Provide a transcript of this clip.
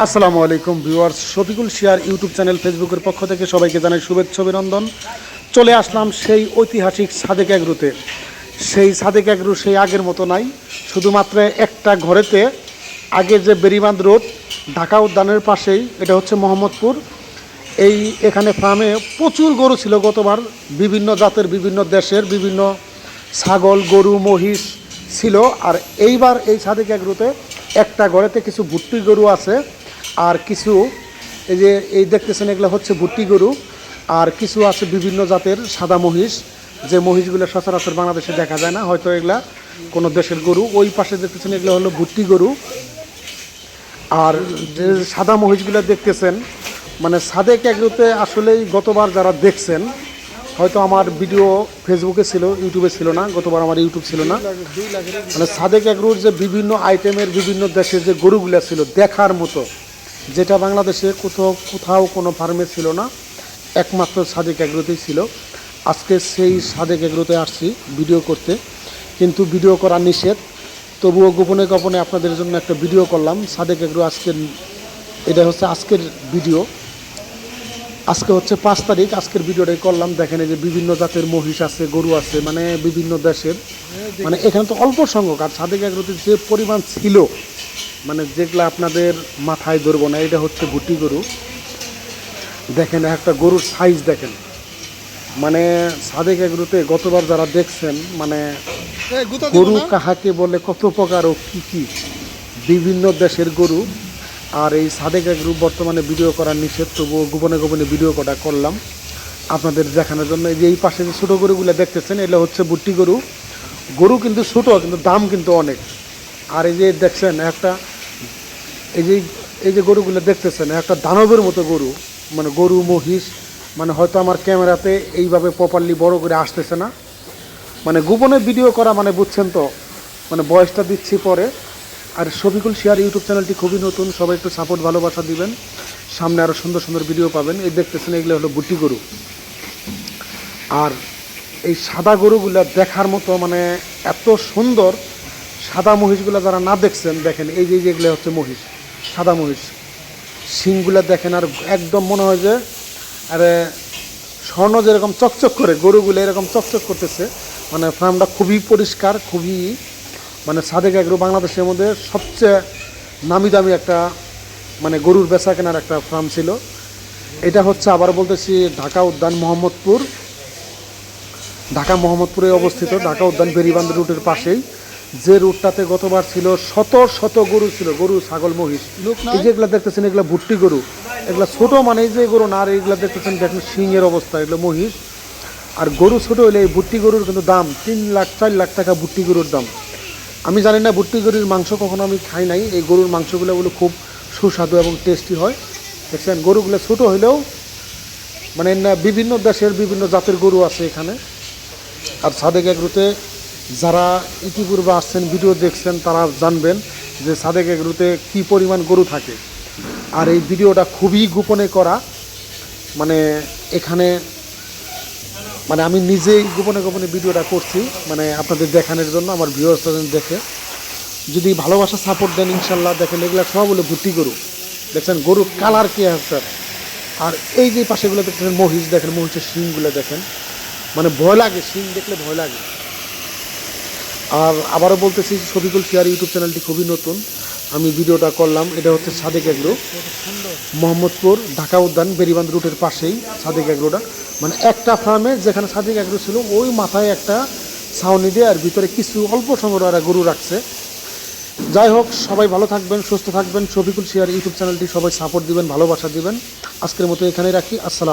আসসালামু আলাইকুম, ভিউয়ার্স। শফিকুল শিয়ার ইউটিউব চ্যানেল ফেসবুকের পক্ষ থেকে সবাইকে জানাই শুভেচ্ছা, অভিনন্দন। চলে আসলাম সেই ঐতিহাসিক সাদেক এগ্রুতে। সেই সাদেক এগ্রু সেই আগের মতো নাই। শুধুমাত্র একটা ঘরেতে আগে যে বেরিবাঁধ রোড, ঢাকা উদ্যানের পাশেই, এটা হচ্ছে মোহাম্মদপুর। এই এখানে ফার্মে প্রচুর গরু ছিল গতবার। বিভিন্ন জাতের, বিভিন্ন দেশের, বিভিন্ন ছাগল, গরু, মহিষ ছিল। আর এইবার এই সাদেক এগ্রুতে একটা ঘরেতে কিছু ভুট্টি গরু আছে। আর কিছু, এই যে এই দেখতেছেন এগুলো হচ্ছে ভুট্টি গরু, আর কিছু আছে বিভিন্ন জাতের সাদা মহিষ, যে মহিষগুলো সচরাচর বাংলাদেশে দেখা যায় না, হয়তো এগুলা কোনো দেশের গরু। ওই পাশে দেখতেছেন এগুলো হলো ভুট্টি গরু। আর যে সাদা মহিষগুলো দেখতেছেন মানে সাদেক এগ্রোতে আসলেই গতবার যারা দেখছেন, হয়তো আমার ভিডিও ফেসবুকে ছিল, ইউটিউবে ছিল না, গতবার আমার ইউটিউব ছিল না। মানে সাদেক এগ্রোর যে বিভিন্ন আইটেমের বিভিন্ন দেশের যে গরুগুলো ছিল, দেখার মতো। যেটা বাংলাদেশে কোথাও কোথাও কোনো ফার্মে ছিল না, একমাত্র সাদেক এগ্রোতেই ছিল। আজকে সেই সাদেক এগ্রোতে আসছি ভিডিও করতে, কিন্তু ভিডিও করা নিষেধ। তবুও গোপনে গোপনে আপনাদের জন্য একটা ভিডিও করলাম। সাদেক এগ্রো আজকের এটা হচ্ছে আজকের ভিডিও। আজকে হচ্ছে পাঁচ তারিখ, আজকের ভিডিওটাই করলাম। দেখেন এই যে বিভিন্ন জাতের মহিষ আছে, গরু আছে মানে বিভিন্ন দেশের। মানে এখানে তো অল্প সংখ্যক, আর সাদেক এগ্রোতে যে পরিমাণ ছিল মানে যেগুলো আপনাদের মাথায় ধরবো না এটা হচ্ছে গুটি গরু। দেখেন একটা গরুর সাইজ দেখেন। মানে সাদেক এগ্রোতে গতবার যারা দেখছেন মানে গরু কাহাকে বলে কত প্রকার ও কী কী বিভিন্ন দেশের গরু। আর এই সাদেক গ্রুপ বর্তমানে ভিডিও করার নিষেধ তবুও গোপনে গোপনে ভিডিও করা করলাম। আপনাদের দেখানোর জন্য এই যে এই পাশে যে ছোটো গরুগুলো দেখতেছেন এগুলো হচ্ছে বুট্টি গরু। গরু কিন্তু ছোটো কিন্তু দাম কিন্তু অনেক। আর এই যে দেখছেন একটা এই যে এই যে গরুগুলো দেখতেছেন, একটা দানবের মতো গরু মানে গরু, মহিষ মানে হয়তো আমার ক্যামেরাতে এইভাবে প্রপারলি বড় করে আসতেছে না। মানে গোপনে ভিডিও করা মানে বুঝছেন তো মানে বয়সটা দিচ্ছি পরে। আর শফিকুল শেয়ার ইউটিউব চ্যানেলটি খুবই নতুন, সবাই একটু সাপোর্ট ভালোবাসা দিবেন। সামনে আরও সুন্দর সুন্দর ভিডিও পাবেন। এই দেখতেছেন, এগুলো হলো বুটি গরু। আর এই সাদা গরুগুলো দেখার মতো মানে এত সুন্দর, সাদা মহিষগুলো যারা না দেখছেন, দেখেন, এই যে যেগুলো হচ্ছে মহিষ। সাদা মহিষ শিংগুলো দেখেন আর একদম মনে হয় যে, আরে স্বর্ণ যেরকম চকচক করে, গরুগুলো এরকম চকচক করতেছে মানে ফার্মটা খুবই পরিষ্কার, খুবই মানে সাদেক এগ্রো বাংলাদেশের মধ্যে সবচেয়ে নামি দামি একটা মানে গরুর বেচা কেনার একটা ফার্ম ছিল। এটা হচ্ছে আবার বলতেছি ঢাকা উদ্যান মোহাম্মদপুর। ঢাকা মোহাম্মদপুরে অবস্থিত, ঢাকা উদ্যান বেরিবান্ধ রুটের পাশেই। যে রুটটাতে গতবার ছিল শত শত গরু ছিল গরু ছাগল মহিষ। এই যেগুলো দেখতেছেন এগুলো ভুট্টি গরু। এগুলো ছোট মানে এই যে গরু না আর এইগুলো দেখতেছেন দেখেন সিংয়ের অবস্থা এগুলো মহিষ। আর গরু ছোট হলে এই ভুট্টি গরুর কিন্তু দাম তিন লাখ চার লাখ টাকা ভুট্টি গরুর দাম। আমি জানি না ভুট্টি গরুর মাংস কখনো আমি খাই নাই। এই গরুর মাংসগুলো বলে খুব সুস্বাদু এবং টেস্টি হয়। দেখছেন গরুগুলো ছোট হইলেও মানে বিভিন্ন দেশের বিভিন্ন জাতের গরু আছে এখানে। আর সাদেক এক এগ্রুতে যারা ইতিপূর্বে আসছেন, ভিডিও দেখছেন, তারা জানবেন যে সাদেক এগ্রুতে কি পরিমাণ গরু থাকে। আর এই ভিডিওটা খুবই গোপনে করা। মানে এখানে মানে আমি নিজেই গোপনে গোপনে ভিডিওটা করছি মানে আপনাদের দেখানোর জন্য, আমার ভিউয়ার্স দেখে। যদি ভালোবাসা সাপোর্ট দেন, ইনশাল্লাহ দেখেন, এগুলো সব বলে ভুট্টি গরু। দেখছেন, গরুর কালার কি আছে? আর এই যে পাশেগুলো দেখছেন মহিষ, দেখেন মহিষের শিংগুলো দেখেন। মানে ভয় লাগে, শিং দেখলে ভয় লাগে। আর আবারও বলতেছি, শফিকুল শিয়ার ইউটিউব চ্যানেলটি খুবই নতুন। আমি ভিডিওটা করলাম, এটা হচ্ছে সাদেক এগ্রো। মোহাম্মদপুর, ঢাকা উদ্যান, বেরিবান্ধ রুটের পাশেই সাদেক এগ্রোটা। মানে একটা ফার্মে যেখানে সাদেক এগ্রো ছিল, ওই মাথায় একটা ছাউনি দিয়ে আর ভিতরে কিছু অল্প সংগ্রহ এরা গরু রাখছে। যাই হোক, সবাই ভালো থাকবেন, সুস্থ থাকবেন। শফিকুল শিয়ার ইউটিউব চ্যানেলটি সবাই সাপোর্ট দিবেন, ভালোবাসা দিবেন। আজকের মতো এখানেই রাখি। আসসালাম।